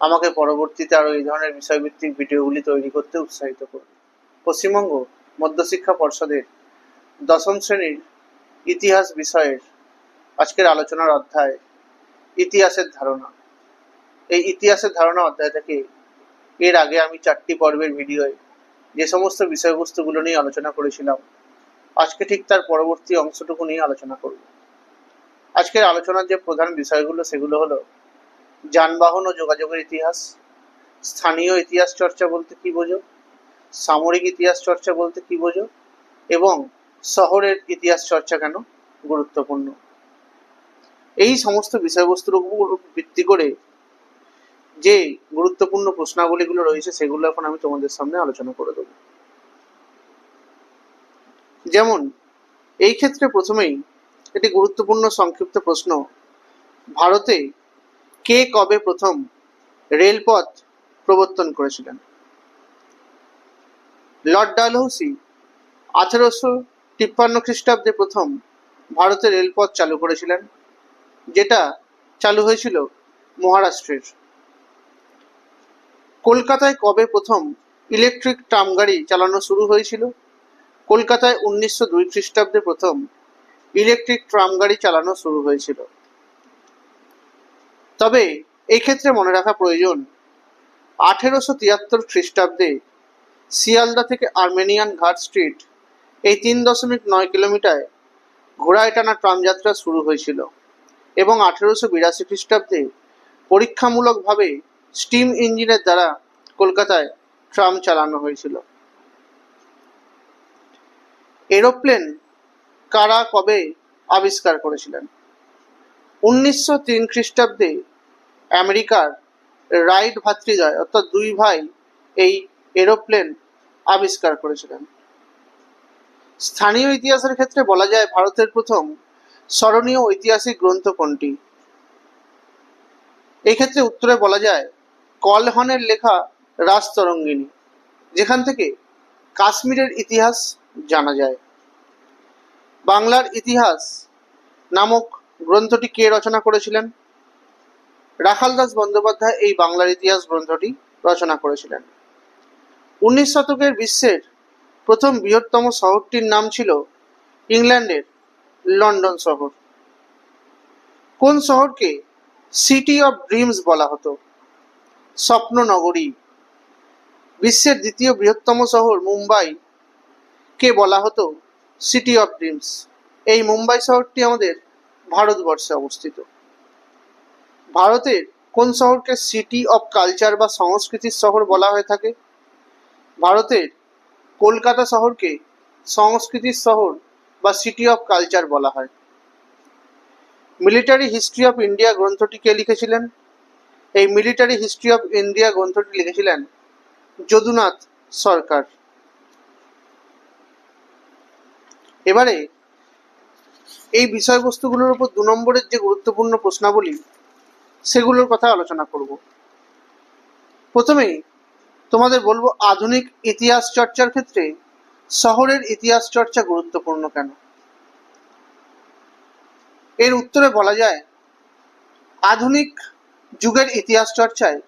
আমাকে পরবর্তীতে আরও এই ধরনের বিষয়ভিত্তিক ভিডিওগুলি তৈরি করতে উৎসাহিত করবে। পশ্চিমবঙ্গ মধ্যশিক্ষা পর্ষদের দশম শ্রেণির ইতিহাস বিষয়ের আজকের আলোচনার অধ্যায়, ইতিহাসের ধারণা। এই ইতিহাসের ধারণা অধ্যায় থেকে এর আগে আমি চারটি পর্বের ভিডিওয়ে যে সমস্ত বিষয়বস্তুগুলো নিয়ে আলোচনা করেছিলাম, আজকে ঠিক তার পরবর্তী অংশটুকু নিয়ে আলোচনা করব। আজকের আলোচনার যে প্রধান বিষয়গুলো সেগুলো হলো যানবাহন ও যোগাযোগের ইতিহাস, স্থানীয় ইতিহাস চর্চা বলতে কি বোঝো, সামরিক ইতিহাস চর্চা বলতে কি বোঝো, এবং শহরের ইতিহাস চর্চা কেন গুরুত্বপূর্ণ? এই সমস্ত বিষয়বস্তুর উপর ভিত্তি করে যে গুরুত্বপূর্ণ প্রশ্নাবলীগুলো রয়েছে, সেগুলো এখন আমি তোমাদের সামনে আলোচনা করে দেবো। যেমন, এই ক্ষেত্রে প্রথমেই একটি গুরুত্বপূর্ণ সংক্ষিপ্ত প্রশ্ন, ভারতে কে কবে প্রথম রেলপথ প্রবর্তন করেছিলেন? লর্ড ডালহৌসি, আঠারোশো তিপ্পান্ন খ্রিস্টাব্দে প্রথম ভারতে রেলপথ চালু করেছিলেন, যেটা চালু হয়েছিল মহারাষ্ট্রের। কলকাতায় কবে প্রথম ইলেকট্রিক ট্রাম গাড়ি চালানো শুরু হয়েছিল? কলকাতায় উনিশশো দুই খ্রিস্টাব্দে প্রথম ইলেকট্রিক ট্রাম গাড়ি চালানো শুরু হয়েছিল। তবে এই ক্ষেত্রে মনে রাখা প্রয়োজন, আঠেরোশো তিয়াত্তর খ্রিস্টাব্দে শিয়ালদা থেকে আর্মেনিয়ান ঘাট স্ট্রিট এই তিন দশমিক নয় কিলোমিটার ঘোড়ায় টানা ট্রাম যাত্রা শুরু হয়েছিল এবং আঠেরোশো বিরাশি খ্রিস্টাব্দে পরীক্ষামূলকভাবে স্টিম ইঞ্জিনের দ্বারা কলকাতায় ট্রাম চালানো হয়েছিল। এরোপ্লেন কারা কবে আবিষ্কার করেছিলেন? উনিশশো তিন খ্রিস্টাব্দে আমেরিকার রাইট ভাতৃদ্বয়, অর্থাৎ দুই ভাই এই এরোপ্লেন আবিষ্কার করেছিলেন। স্থানীয় ইতিহাসের ক্ষেত্রে বলা যায় ভারতের প্রথম স্মরণীয় ঐতিহাসিক গ্রন্থ কোনটি? এই ক্ষেত্রে উত্তরে বলা যায় কলহনের লেখা রাজতরঙ্গিনী, যেখান থেকে কাশ্মীরের ইতিহাস জানা যায়। বাংলার ইতিহাস নামক গ্রন্থটি কে রচনা করেছিলেন? রাখাল দাস বন্দ্যোপাধ্যায় এই বাংলার ইতিহাস গ্রন্থটি রচনা করেছিলেন। উনিশ শতকের বিশ্বের প্রথম বৃহত্তম শহরটির নাম ছিল ইংল্যান্ডের লন্ডন শহর। কোন শহরকে সিটি অফ ড্রিমস বলা হতো? স্বপ্ন নগরী বিশ্বের দ্বিতীয় বৃহত্তম শহর মুম্বাই। কে বলা হতো? City of dreams. এই মুম্বাই শহরটি আমাদের ভারতবর্ষে অবস্থিত। ভারতের কোন শহরকে সিটি অফ কালচার বা সংস্কৃতির শহর বলা হয়ে থাকে? ভারতের কলকাতা শহরকে সংস্কৃতির শহর বা সিটি অফ কালচার বলা হয়। মিলিটারি হিস্ট্রি অফ ইন্ডিয়া গ্রন্থটি কে লিখেছিলেন? এই মিলিটারি হিস্ট্রি অফ ইন্ডিয়া গ্রন্থটি লিখেছিলেন যদুনাথ সরকার। এবারে এই বিষয়বস্তুগুলোর উপর দু নম্বরের যে গুরুত্বপূর্ণ প্রশ্নাবলী সেগুলোর কথা আলোচনা করব। প্রথমেই তোমাদের বলব, আধুনিক ইতিহাস চর্চার ক্ষেত্রে শহরের ইতিহাস চর্চা গুরুত্বপূর্ণ কেন? এর উত্তরে বলা যায়, আধুনিক যুগের ইতিহাস চর্চায়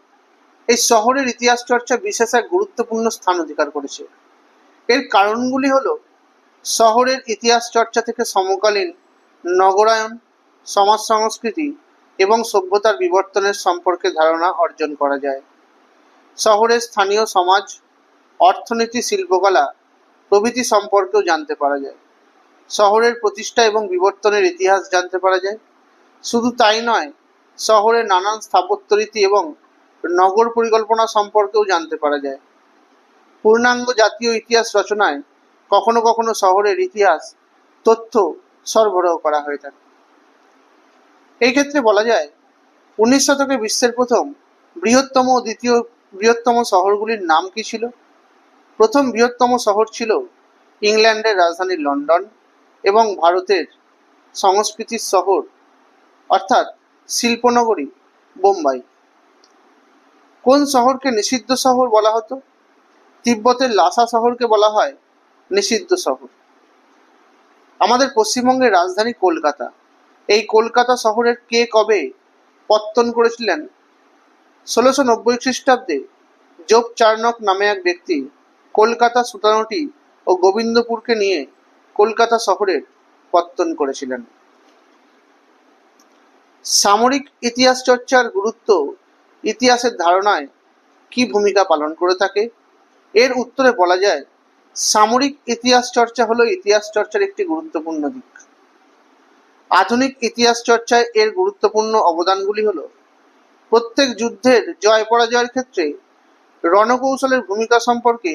এই শহরের ইতিহাস চর্চা বিশেষ এক গুরুত্বপূর্ণ স্থান অধিকার করেছে। এর কারণগুলি হল, শহরের ইতিহাস চর্চা থেকে সমকালীন নগরায়ন, সমাজ সংস্কৃতি এবং সভ্যতার বিবর্তনের সম্পর্কে ধারণা অর্জন করা যায়। শহরের স্থানীয় সমাজ, অর্থনীতি, শিল্পকলা প্রভৃতি সম্পর্কেও জানতে পারা যায়। শহরের প্রতিষ্ঠা এবং বিবর্তনের ইতিহাস জানতে পারা যায়। শুধু তাই নয় শহরের নানান স্থাপত্যরীতি এবং নগর পরিকল্পনা সম্পর্কেও জানতে পারা যায়। পূর্ণাঙ্গ জাতীয় ইতিহাস রচনায় কখনো কখনো শহরের ইতিহাস, তথ্য সরবরাহ করা হয়ে থাকে। এই ক্ষেত্রে বলা যায়, উনিশ শতকে বিশ্বের প্রথম বৃহত্তম ও দ্বিতীয় বৃহত্তম শহরগুলির নাম কি ছিল? প্রথম বৃহত্তম শহর ছিল ইংল্যান্ডের রাজধানী লন্ডন এবং ভারতের সংস্কৃতির শহর, অর্থাৎ শিল্পনগরী, বোম্বাই। কোন শহরকে নিষিদ্ধ শহর বলা হতো? তিব্বতের লাসা শহরকে বলা হয় নিষিদ্ধ শহর। আমাদের পশ্চিমবঙ্গের রাজধানী কলকাতা। এই কলকাতা শহরের কে কবে পত্তন করেছিলেন? ষোলোশো নব্বই খ্রিস্টাব্দে জোব চার্নক নামে এক ব্যক্তি কলকাতা সুতানুটি ও গোবিন্দপুরকে নিয়ে কলকাতা শহরের পত্তন করেছিলেন। সামরিক ইতিহাস চর্চার গুরুত্ব ইতিহাসের ধারণায় কি ভূমিকা পালন করে থাকে? এর উত্তরে বলা যায়, সামরিক ইতিহাস চর্চা হলো ইতিহাস চর্চার একটি গুরুত্বপূর্ণ দিক। আধুনিক ইতিহাস চর্চায় এর গুরুত্বপূর্ণ অবদানগুলি হলো, প্রত্যেক যুদ্ধের জয় পরাজয়ের ক্ষেত্রে রণকৌশলের ভূমিকা সম্পর্কে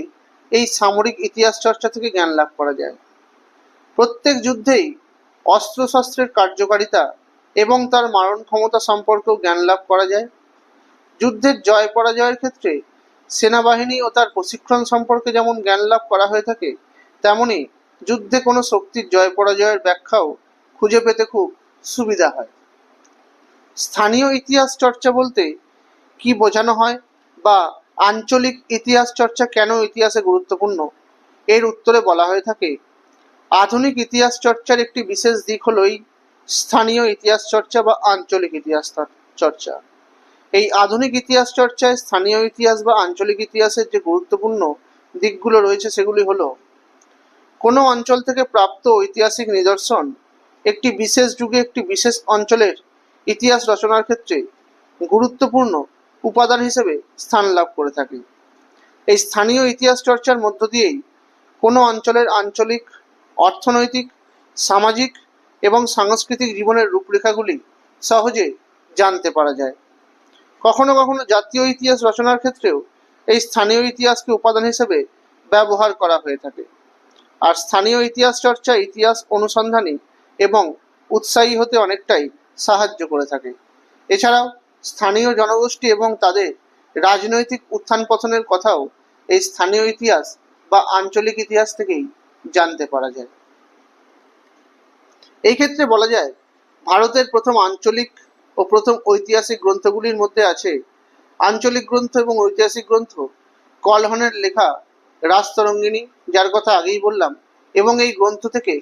এই সামরিক ইতিহাস চর্চা থেকে জ্ঞান লাভ করা যায়। প্রত্যেক যুদ্ধেই অস্ত্রশস্ত্রের কার্যকারিতা এবং তার মারণ ক্ষমতা সম্পর্কেও জ্ঞান লাভ করা যায়। যুদ্ধের জয় পরাজয়ের ক্ষেত্রে সেনাবাহিনী ও তার প্রশিক্ষণ সম্পর্কে যেমন জ্ঞান লাভ করা হয়ে থাকে, তেমনি যুদ্ধে কোনো শক্তির জয় পরাজয়ের ব্যাখ্যাও খুঁজে পেতে খুব সুবিধা হয়। স্থানীয় ইতিহাস চর্চা বলতে কি বোঝানো হয় বা আঞ্চলিক ইতিহাস চর্চা কেন ইতিহাসে গুরুত্বপূর্ণ? এর উত্তরে বলা হয়ে থাকে, আধুনিক ইতিহাস চর্চার একটি বিশেষ দিক হলোই স্থানীয় ইতিহাস চর্চা বা আঞ্চলিক ইতিহাস চর্চা। এই আধুনিক ইতিহাস চর্চায় স্থানীয় ইতিহাস বা আঞ্চলিক ইতিহাসের যে গুরুত্বপূর্ণ দিকগুলো রয়েছে সেগুলি হলো, কোনো অঞ্চল থেকে প্রাপ্ত ঐতিহাসিক নিদর্শন একটি বিশেষ যুগে একটি বিশেষ অঞ্চলের ইতিহাস রচনার ক্ষেত্রে গুরুত্বপূর্ণ উপাদান হিসেবে স্থান লাভ করে থাকে। এই স্থানীয় ইতিহাস চর্চার মধ্য দিয়েই কোনো অঞ্চলের আঞ্চলিক, অর্থনৈতিক, সামাজিক এবং সাংস্কৃতিক জীবনের রূপরেখাগুলি সহজে জানতে পারা যায়। কখনো কখনো জাতীয় ইতিহাস রচনার ক্ষেত্রেও এই স্থানীয় ইতিহাসকে উপাদান হিসেবে ব্যবহার করা হয়ে থাকে। আর স্থানীয় ইতিহাস চর্চা ইতিহাস অনুসন্ধানী এবং উৎসাহী হতে অনেকটাই সাহায্য করে থাকে। এছাড়াও স্থানীয় জনগোষ্ঠী এবং তাদের রাজনৈতিক উত্থান পতনের কথাও এই স্থানীয় ইতিহাস বা আঞ্চলিক ইতিহাস থেকেই জানতে পারা যায়। এই ক্ষেত্রে বলা যায়, ভারতের প্রথম আঞ্চলিক ও প্রথম ঐতিহাসিক গ্রন্থগুলির মধ্যে আছে আঞ্চলিক গ্রন্থ এবং ঐতিহাসিক গ্রন্থ কলহনের লেখা রাজতরঙ্গিনী, যার কথা আগেই বললাম, এবং এই গ্রন্থ থেকে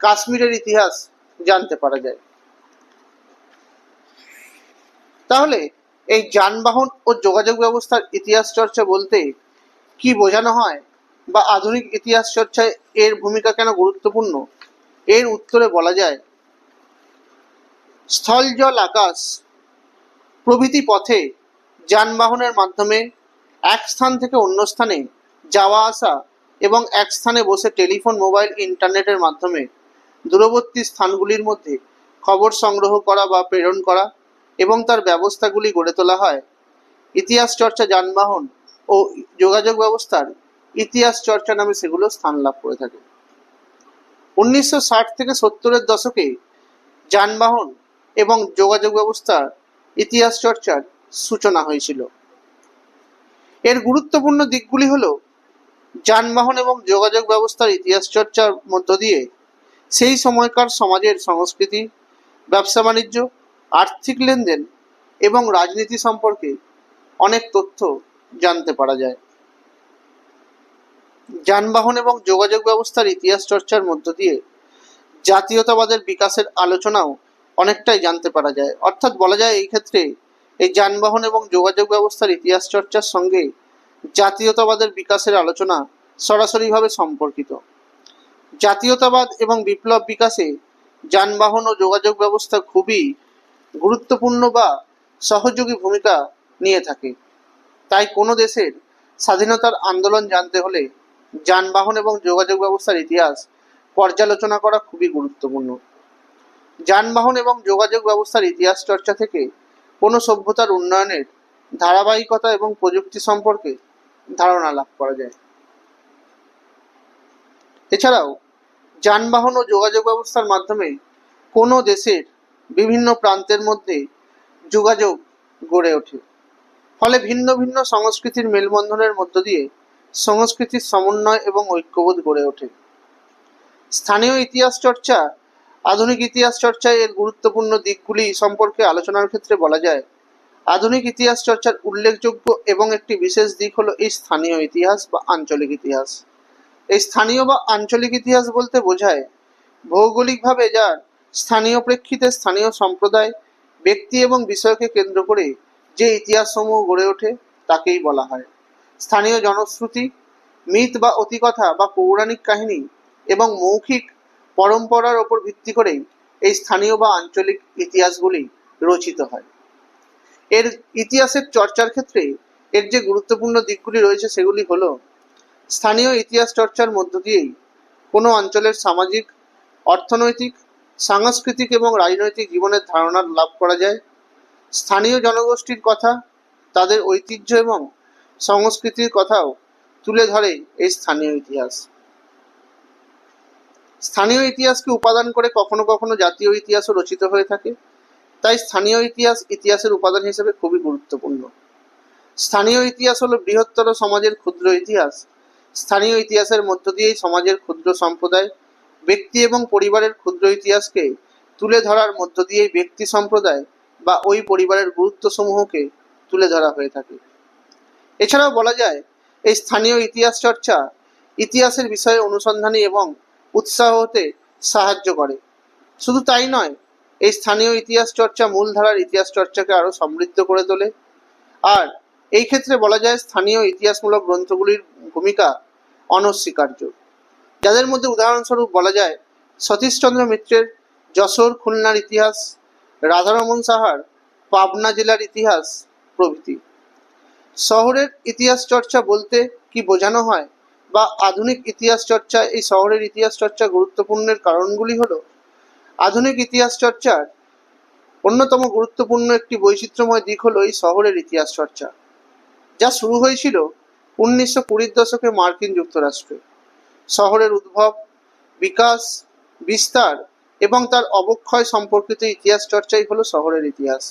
কাশ্মীরের ইতিহাস জানতে পারা যায়। তাহলে এই যানবাহন ও যোগাযোগ ব্যবস্থার ইতিহাস চর্চা বলতে কি বোঝানো হয় বা আধুনিক ইতিহাস চর্চায় এর ভূমিকা কেন গুরুত্বপূর্ণ? এর উত্তরে বলা যায়, স্থল জল আকাশ প্রভৃতি পথে যানবাহনের মাধ্যমে এক স্থান থেকে অন্য স্থানে যাওয়া আসা এবং এক স্থানে বসে টেলিফোন, মোবাইল, ইন্টারনেটের মাধ্যমে দূরবর্তী স্থানগুলির মধ্যে খবর সংগ্রহ করা বা প্রেরণ করা এবং তার ব্যবস্থাগুলি গড়ে তোলা হয়। ইতিহাস চর্চা, যানবাহন ও যোগাযোগ ব্যবস্থার ইতিহাস চর্চা নামে সেগুলো স্থান লাভ করে থাকে। উনিশশো ষাট থেকে সত্তরের দশকে যানবাহন এবং যোগাযোগ ব্যবস্থার ইতিহাস চর্চার সূচনা হয়েছিল। এর গুরুত্বপূর্ণ দিকগুলি হল যানবাহন এবং যোগাযোগ ব্যবস্থার ইতিহাস চর্চার মধ্য দিয়ে সেই সময়কার সমাজের সংস্কৃতি, ব্যবসা বাণিজ্য, আর্থিক লেনদেন এবং রাজনীতি সম্পর্কে অনেক তথ্য জানতে পারা যায়। যানবাহন এবং যোগাযোগ ব্যবস্থার ইতিহাস চর্চার মধ্য দিয়ে জাতীয়তাবাদের বিকাশের আলোচনাও অনেকটাই জানতে পারা যায়। অর্থাৎ বলা যায় এই ক্ষেত্রে এই যানবাহন এবং যোগাযোগ ব্যবস্থার ইতিহাস চর্চার সঙ্গে জাতীয়তাবাদের বিকাশের আলোচনা সরাসরিভাবে সম্পর্কিত। জাতীয়তাবাদ এবং বিপ্লব বিকাশে যানবাহন ও যোগাযোগ ব্যবস্থা খুবই গুরুত্বপূর্ণ বা সহযোগী ভূমিকা নিয়ে থাকে। তাই কোনো দেশের স্বাধীনতার আন্দোলন জানতে হলে যানবাহন এবং যোগাযোগ ব্যবস্থার ইতিহাস পর্যালোচনা করা খুবই গুরুত্বপূর্ণ। যানবাহন এবং যোগাযোগ ব্যবস্থার ইতিহাস চর্চা থেকে কোনো সভ্যতার উন্নয়নের ধারাবাহিকতা এবং প্রযুক্তি সম্পর্কে ধারণা লাভ করা যায়। এছাড়াও যানবাহন ও যোগাযোগ ব্যবস্থার মাধ্যমে কোনো দেশের বিভিন্ন প্রান্তের মধ্যে যোগাযোগ গড়ে ওঠে। ফলে ভিন্ন ভিন্ন সংস্কৃতির মেলবন্ধনের মধ্য দিয়ে সংস্কৃতির সমন্বয় এবং ঐক্যবোধ গড়ে ওঠে। স্থানীয় ইতিহাস চর্চা, আধুনিক ইতিহাস চর্চায় এর গুরুত্বপূর্ণ দিকগুলি সম্পর্কে আলোচনার ক্ষেত্রে বলা যায়। আধুনিক ইতিহাস চর্চার উল্লেখযোগ্য এবং একটি বিশেষ দিক হলো এই স্থানীয় ইতিহাস বা আঞ্চলিক ইতিহাস। এই স্থানীয় বা আঞ্চলিক ইতিহাস বলতে বোঝায়, ভৌগোলিকভাবে যার স্থানীয় প্রেক্ষিতে স্থানীয় সম্প্রদায়, ব্যক্তি এবং বিষয়কে কেন্দ্র করে যে ইতিহাসসমূহ গড়ে ওঠে তাকেই বলা হয়। স্থানীয় জনশ্রুতি, মিথ বা অতিকথা বা পৌরাণিক কাহিনী এবং মৌখিক পরম্পরার ওপর ভিত্তি করেই এই স্থানীয় বা আঞ্চলিক ইতিহাসগুলি রচিত হয়। এর ইতিহাসের চর্চার ক্ষেত্রে এর যে গুরুত্বপূর্ণ দিকগুলি রয়েছে সেগুলি হলো স্থানীয় ইতিহাস চর্চার মধ্য দিয়েই কোনো অঞ্চলের সামাজিক, অর্থনৈতিক, সাংস্কৃতিক এবং রাজনৈতিক জীবনের ধারণা লাভ করা যায়। স্থানীয় জনগোষ্ঠীর কথা, তাদের ঐতিহ্য এবং সংস্কৃতির কথাও তুলে ধরে এই স্থানীয় ইতিহাস। স্থানীয় ইতিহাসকে উপাদান করে কখনো কখনো জাতীয় ইতিহাসও রচিত হয়ে থাকে। তাই স্থানীয় ইতিহাস ইতিহাসের উপাদান হিসেবে খুবই গুরুত্বপূর্ণ। স্থানীয় ইতিহাস হলো বৃহত্তর সমাজের ক্ষুদ্র ইতিহাস। স্থানীয় ইতিহাসের মধ্য দিয়েই সমাজের ক্ষুদ্র সম্প্রদায়, ব্যক্তি এবং পরিবারের ক্ষুদ্র ইতিহাসকে তুলে ধরার মধ্য দিয়েই ব্যক্তি সম্প্রদায় বা ওই পরিবারের গুরুত্বসমূহকে তুলে ধরা হয়ে থাকে। এছাড়াও বলা যায়, এই স্থানীয় ইতিহাস চর্চা ইতিহাসের বিষয়ে অনুসন্ধানী এবং উৎসাহ হতে সাহায্য করে। শুধু তাই নয়, এই স্থানীয় ইতিহাস চর্চা মূলধারার ইতিহাস চর্চাকে আরও সমৃদ্ধ করে তোলে। আর এই ক্ষেত্রে বলা যায় স্থানীয় ইতিহাসমূলক গ্রন্থগুলির ভূমিকা অনস্বীকার্য। যাদের মধ্যে উদাহরণস্বরূপ বলা যায় সতীশচন্দ্র মিত্রের যশোর খুলনার ইতিহাস, রাধারমন সাহার পাবনা জেলার ইতিহাস প্রভৃতি। শহরের ইতিহাস চর্চা বলতে কি বোঝানো হয় বা আধুনিক ইতিহাস চর্চা এই শহরের ইতিহাস চর্চা গুরুত্বপূর্ণের কারণগুলি হলো, আধুনিক ইতিহাস চর্চার অন্যতম গুরুত্বপূর্ণ একটি বৈচিত্র্যময় দিক হলো এই শহরের ইতিহাস চর্চা। যা শুরু হয়েছিল উনিশশো কুড়ির দশকে মার্কিন যুক্তরাষ্ট্রে। শহরের উদ্ভব, বিকাশ, বিস্তার এবং তার অবক্ষয় সম্পর্কিত ইতিহাস চর্চাই হলো শহরের ইতিহাস।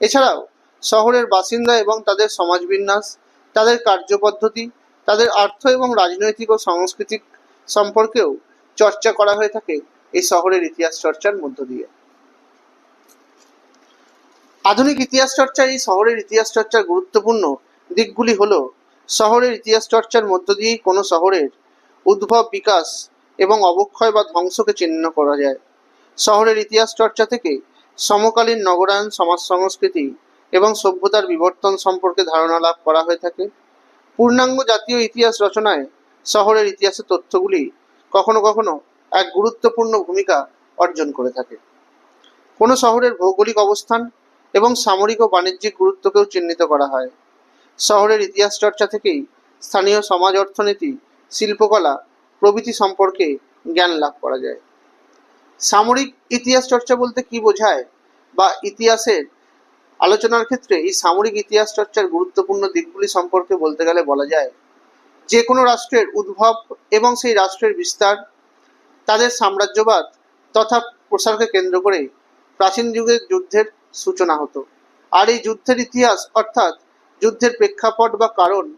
এছাড়াও, শহরের বাসিন্দা এবং তাদের সমাজবিন্যাস, তাদের কার্যপদ্ধতি, তাদের আর্থ এবং রাজনৈতিক ও সাংস্কৃতিক সম্পর্কেও চর্চা করা হয়ে থাকে এই শহরের ইতিহাস চর্চার মধ্য দিয়ে। আধুনিক ইতিহাস চর্চায় এই শহরের ইতিহাস চর্চার গুরুত্বপূর্ণ দিকগুলি হল, শহরের ইতিহাস চর্চার মধ্য দিয়েই কোনো শহরের উদ্ভব, বিকাশ এবং অবক্ষয় বা ধ্বংসকে চিহ্ন করা যায়। শহরের ইতিহাস চর্চা থেকে সমকালীন নগরায়ণ সমাজ সংস্কৃতি এবং সভ্যতার বিবর্তন সম্পর্কে ধারণা লাভ করা হয়ে থাকে। পূর্ণাঙ্গ জাতীয় ইতিহাস রচনায় শহরের ইতিহাসের তথ্যগুলি কখনো কখনো এক গুরুত্বপূর্ণ ভূমিকা অর্জন করে থাকে। কোনো শহরের ভৌগোলিক অবস্থান এবং সামরিক ও বাণিজ্যিক গুরুত্বকেও চিহ্নিত করা হয়। শহরের ইতিহাস চর্চা থেকেই স্থানীয় সমাজ অর্থনীতি, শিল্পকলা প্রভৃতি সম্পর্কে জ্ঞান লাভ করা যায়। সামরিক ইতিহাস চর্চা বলতে কি বোঝায় বা ইতিহাসের আলোচনার ক্ষেত্রে এই সামরিক ইতিহাস চর্চার গুরুত্বপূর্ণ দিকগুলি সম্পর্কে বলতে গেলে বলা যায়। যে কোনো রাষ্ট্রের উদ্ভব এবং সেই রাষ্ট্রের বিস্তার, তাদের সাম্রাজ্যবাদ তথা প্রসারকে কেন্দ্র করে প্রাচীন যুগের যুদ্ধের সূচনা হতো। আর এই যুদ্ধের ইতিহাস অর্থাৎ যুদ্ধের প্রেক্ষাপট বা কারণ,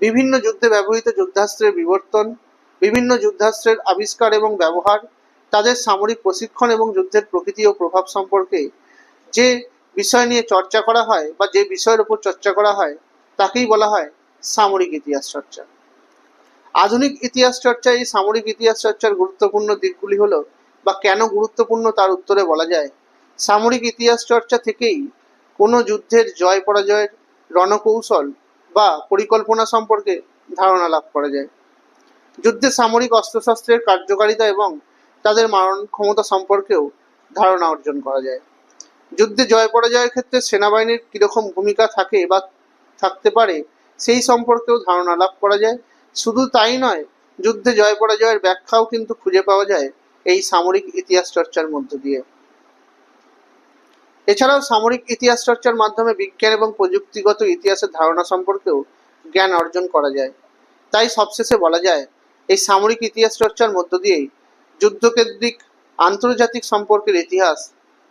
বিভিন্ন যুদ্ধে ব্যবহৃত যুদ্ধাস্ত্রের বিবর্তন, বিভিন্ন যুদ্ধাস্ত্রের আবিষ্কার এবং ব্যবহার, তাদের সামরিক প্রশিক্ষণ এবং যুদ্ধের প্রকৃতি ও প্রভাব সম্পর্কে যে বিষয় নিয়ে চর্চা করা হয় বা যে বিষয়ের উপর চর্চা করা হয়, তাকেই বলা হয় সামরিক ইতিহাস চর্চা। আধুনিক ইতিহাস চর্চা এই সামরিক ইতিহাস চর্চার গুরুত্বপূর্ণ দিকগুলি হলো, বা কেন গুরুত্বপূর্ণ তার উত্তরে বলা যায়। সামরিক ইতিহাস চর্চা থেকেই কোনো যুদ্ধের জয় পরাজয়ের রণকৌশল বা পরিকল্পনা সম্পর্কে ধারণা লাভ করা যায়। যুদ্ধে সামরিক অস্ত্রশস্ত্রের কার্যকারিতা এবং তাদের মারণ ক্ষমতা সম্পর্কেও ধারণা অর্জন করা যায়। যুদ্ধে জয় পরাজয়ের ক্ষেত্রে সেনাবাহিনীর কীরকম ভূমিকা থাকে বা থাকতে পারে, সেই সম্পর্কেও ধারণা লাভ করা যায়। শুধু তাই নয়, যুদ্ধে জয় পরাজয়ের ব্যাখ্যাও কিন্তু খুঁজে পাওয়া যায় এই সামরিক ইতিহাস চর্চার মধ্য দিয়ে। এছাড়াও সামরিক ইতিহাস চর্চার মাধ্যমে বিজ্ঞান এবং প্রযুক্তিগত ইতিহাসের ধারণা সম্পর্কেও জ্ঞান অর্জন করা যায়। তাই সবশেষে বলা যায়, এই সামরিক ইতিহাস চর্চার মধ্য দিয়েই যুদ্ধকেন্দ্রিক আন্তর্জাতিক সম্পর্কের ইতিহাস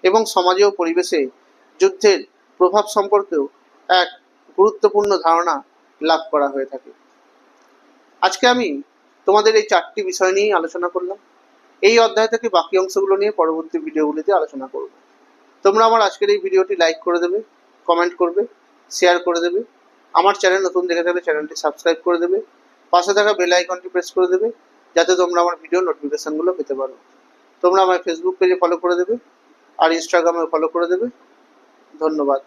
এবং সমাজে ও পরিবেশে যুদ্ধের প্রভাব সম্পর্কেও এক গুরুত্বপূর্ণ ধারণা লাভ করা হয়ে থাকে। আজকে আমি তোমাদের এই চারটি বিষয় নিয়েই আলোচনা করলাম। এই অধ্যায় থেকে বাকি অংশগুলো নিয়ে পরবর্তী ভিডিওগুলিতে আলোচনা করব। তোমরা আমার আজকের এই ভিডিওটি লাইক করে দেবে কমেন্ট করবে শেয়ার করে দেবে। আমার চ্যানেল নতুন দেখে থাকলে চ্যানেলটি সাবস্ক্রাইব করে দেবে। পাশে থাকা বেল আইকনটি প্রেস করে দেবে, যাতে তোমরা আমার ভিডিও নোটিফিকেশানগুলো পেতে পারো। তোমরা আমার ফেসবুক পেজে ফলো করে দেবে, আর ইনস্টাগ্রামে ফলো করে দেবে। ধন্যবাদ।